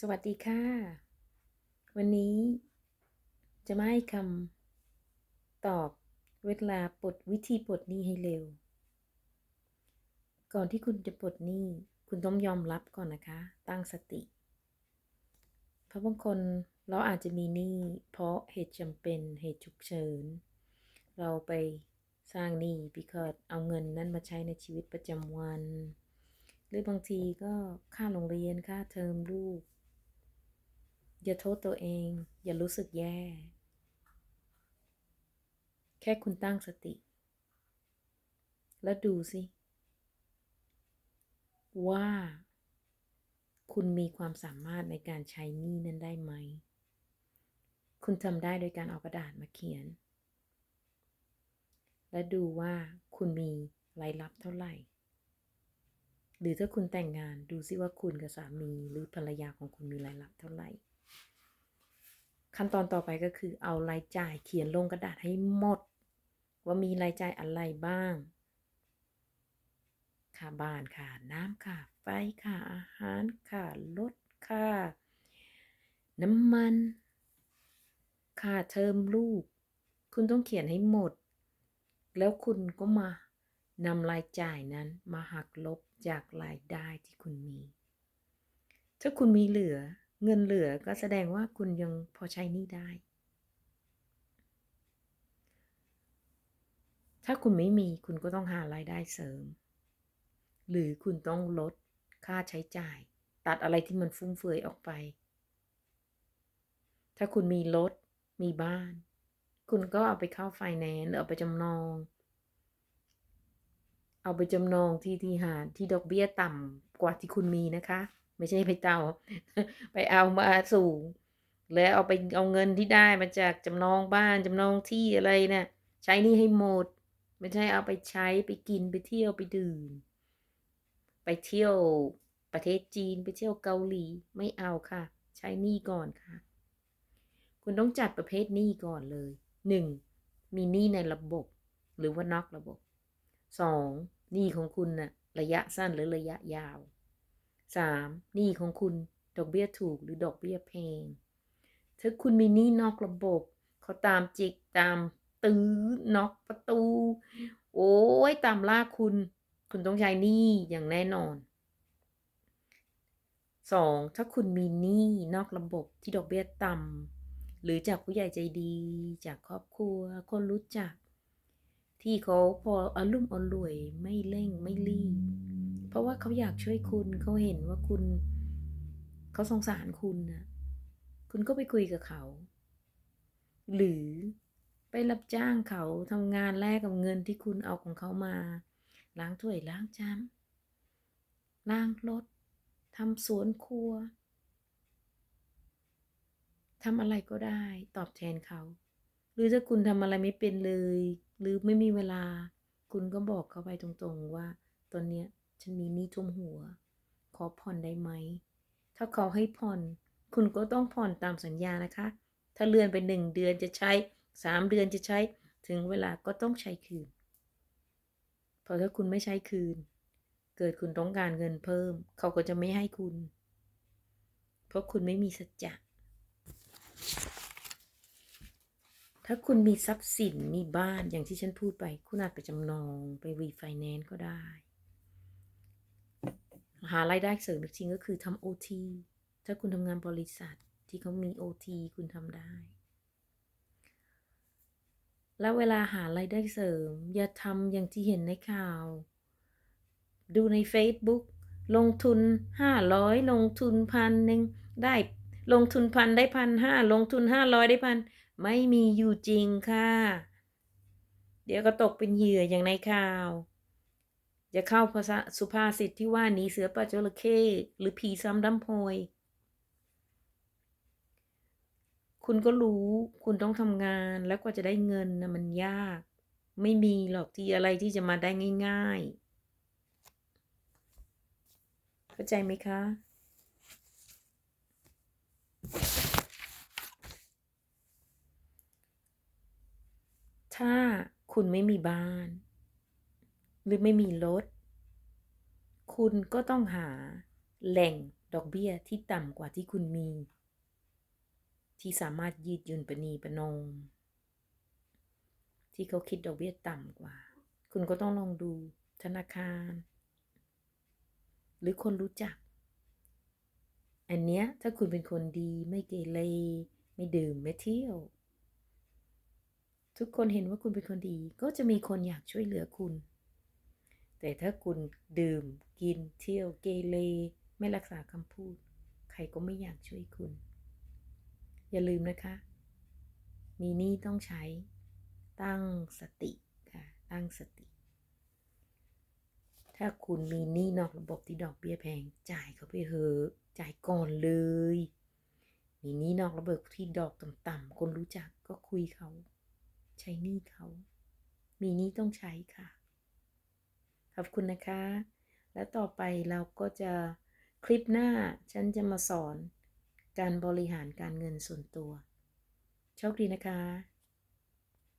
สวัสดีค่ะ วันนี้ จะมาให้คำตอบเวลาปลดวิธีปลดหนี้ให้เร็ว ก่อนที่คุณจะปลดหนี้ คุณต้องยอมรับก่อนนะคะ ตั้งสติ เพราะบางคนเราอาจจะมีหนี้เพราะเหตุจำเป็นเหตุฉุกเฉิน เราไปสร้างหนี้ because เอาเงินนั้นมาใช้ในชีวิตประจำวัน หรือบางทีก็ค่าโรงเรียนค่าเทอมลูก อย่าโทษตัวเอง อย่ารู้สึกแย่ แค่คุณตั้งสติ แล้วดูสิ ว่า คุณมีความสามารถในการใช้หนี้นั้นได้ไหม คุณทำได้โดยการเอากระดาษมาเขียน และดูว่าคุณมีรายรับเท่าไหร่ หรือถ้าคุณแต่งงานดูซิว่าคุณกับสามีหรือภรรยาของคุณมีรายรับเท่าไหร่ ขั้นตอนต่อไปก็คือเอารายจ่ายเขียนลงกระดาษให้หมด ว่ามีรายจ่ายอะไรบ้างค่าบ้านค่าน้ำค่าไฟค่าอาหารค่ารถค่าน้ำมัน ค่าเทอมลูก คุณต้องเขียนให้หมด แล้วคุณก็มานำรายจ่ายนั้นมาหักลบจากรายได้ที่คุณมี ถ้าคุณมีเหลือ เงินเหลือก็แสดงว่าคุณยังพอใช้หนี้ได้ ถ้าคุณไม่มีคุณก็ต้องหารายได้เสริม หรือคุณต้องลดค่าใช้จ่าย ตัดอะไรที่มันฟุ่มเฟือยออกไป ถ้าคุณมีรถมีบ้าน คุณก็เอาไปเข้าไฟแนนซ์เอาไปจำนอง เอาไปจำนองที่ที่หาที่ดอกเบี้ยต่ำกว่าที่คุณมีนะคะ ไม่ใช่ไปเตาไปเอามาสูง แล้วเอาไปเอาเงินที่ได้มาจากจำนองบ้านจำนองที่อะไรเนะี่ยใช้นี่ให้หมด ไม่ใช่เอาไปใช้ไปกินไปเที่ยวไปดื่ม ไปเที่ยวประเทศจีนไปเที่ยวเกาหลีไม่เอาค่ะ ใช้นี้ก่อนค่ะ คุณต้องจัดประเภทนี้ก่อนเลยหนึ่งมีนี้ในระบบ หรือว่านอกระบบสองนี้ของคุณน่ะระยะสั้นหรือระยะยาว 3. หนี้ของคุณดอกเบี้ยถูกหรือดอกเบี้ยแพงถ้าคุณมีหนี้นอกระบบเขาตามจิกตามตื้อนอกประตู โอ้ยตามล่าคุณ คุณต้องใช้หนี้อย่างแน่นอน 2. ถ้าคุณมีหนี้นอกระบบที่ดอกเบี้ยต่ำหรือจากผู้ใหญ่ใจดี จากครอบครัว คนรู้จัก ที่เขาพออารมณ์อรวยไม่เร่งไม่รีบ ราะว่าเขาอยากช่วยคุณเขาเห็นว่าคุณ เขาสงสารคุณนะคุณก็ไปคุยกับเขา หรือไปรับจ้างเขาทำงานแลกกับเงินที่คุณเอาของเขามา ล้างถ้วยล้างจานล้างรถทำสวนครัวทำอะไรก็ได้ตอบแทนเขา หรือถ้าคุณทำอะไรไม่เป็นเลย หรือไม่มีเวลา คุณก็บอกเขาไปตรงๆว่าตอนเนี้ย ฉันมีหนี้ท่วมหัว ขอผ่อนได้ไหม ถ้าเขาให้ผ่อน คุณก็ต้องผ่อนตามสัญญานะคะ ถ้าเลื่อนไปหนึ่งเดือนจะใช้สามเดือนจะใช้ ถึงเวลาก็ต้องใช้คืน เพราะถ้าคุณไม่ใช้คืน เกิดคุณต้องการเงินเพิ่ม เขาก็จะไม่ให้คุณ เพราะคุณไม่มีสัจจะถ้าคุณมีทรัพย์สินมีบ้านอย่างที่ฉันพูดไป คุณอาจไปจำนองไปรีไฟแนนซ์ก็ได้ หารายได้เสริมอีกทีก็คือทำโอทีถ้าคุณทำงานบริษัทที่เขามีโอทีคุณทำได้ แล้วเวลาหารายได้เสริม อย่าทำอย่างที่เห็นในข่าว ดูใน Facebook ลงทุนห้าร้อยลงทุนพันหนึ่งได้ลงทุนพันได้พันห้าลงทุนห้าร้อยได้พันไม่มีอยู่จริงค่ะ เดี๋ยวก็ตกเป็นเหยื่ออย่างในข่าว จะเข้าภาษาสุภาษิตที่ว่าหนีเสือป่าจระเข้หรือผีซ้ำดำโพย คุณก็รู้คุณต้องทำงานแล้วกว่าจะได้เงินนะมันยาก ไม่มีหรอกที่อะไรที่จะมาได้ง่าย ๆ เข้าใจไหมคะถ้าคุณไม่มีบ้าน หรือไม่มีรถ คุณก็ต้องหาแหล่งดอกเบี้ยที่ต่ำกว่าที่คุณมี ที่สามารถยืดหยุ่นประนีประนอมที่เขาคิดดอกเบี้ยต่ำกว่า คุณก็ต้องลองดูธนาคาร หรือคนรู้จัก อันเนี้ยถ้าคุณเป็นคนดีไม่เกเรไม่ดื่มไม่เที่ยว ทุกคนเห็นว่าคุณเป็นคนดีก็จะมีคนอยากช่วยเหลือคุณ แต่ถ้าคุณดื่มกินเที่ยวเกเรไม่รักษาคำพูด ใครก็ไม่อยากช่วยคุณ อย่าลืมนะคะ มีนี้ต้องใช้ตั้งสติค่ะ ตั้งสติ ถ้าคุณมีหนี้นอกระบบที่ดอกเบี้ยแพง จ่ายเขาไปเถอะ จ่ายก่อนเลย มีหนี้นอกระบบที่ดอกต่ำๆคนรู้จักก็คุยเขา ใช้หนี้เขา มีหนี้ต้องใช้ค่ะ ขอบคุณนะคะ และต่อไปเราก็จะคลิปหน้าฉันจะมาสอนการบริหารการเงินส่วนตัว โชคดีนะคะ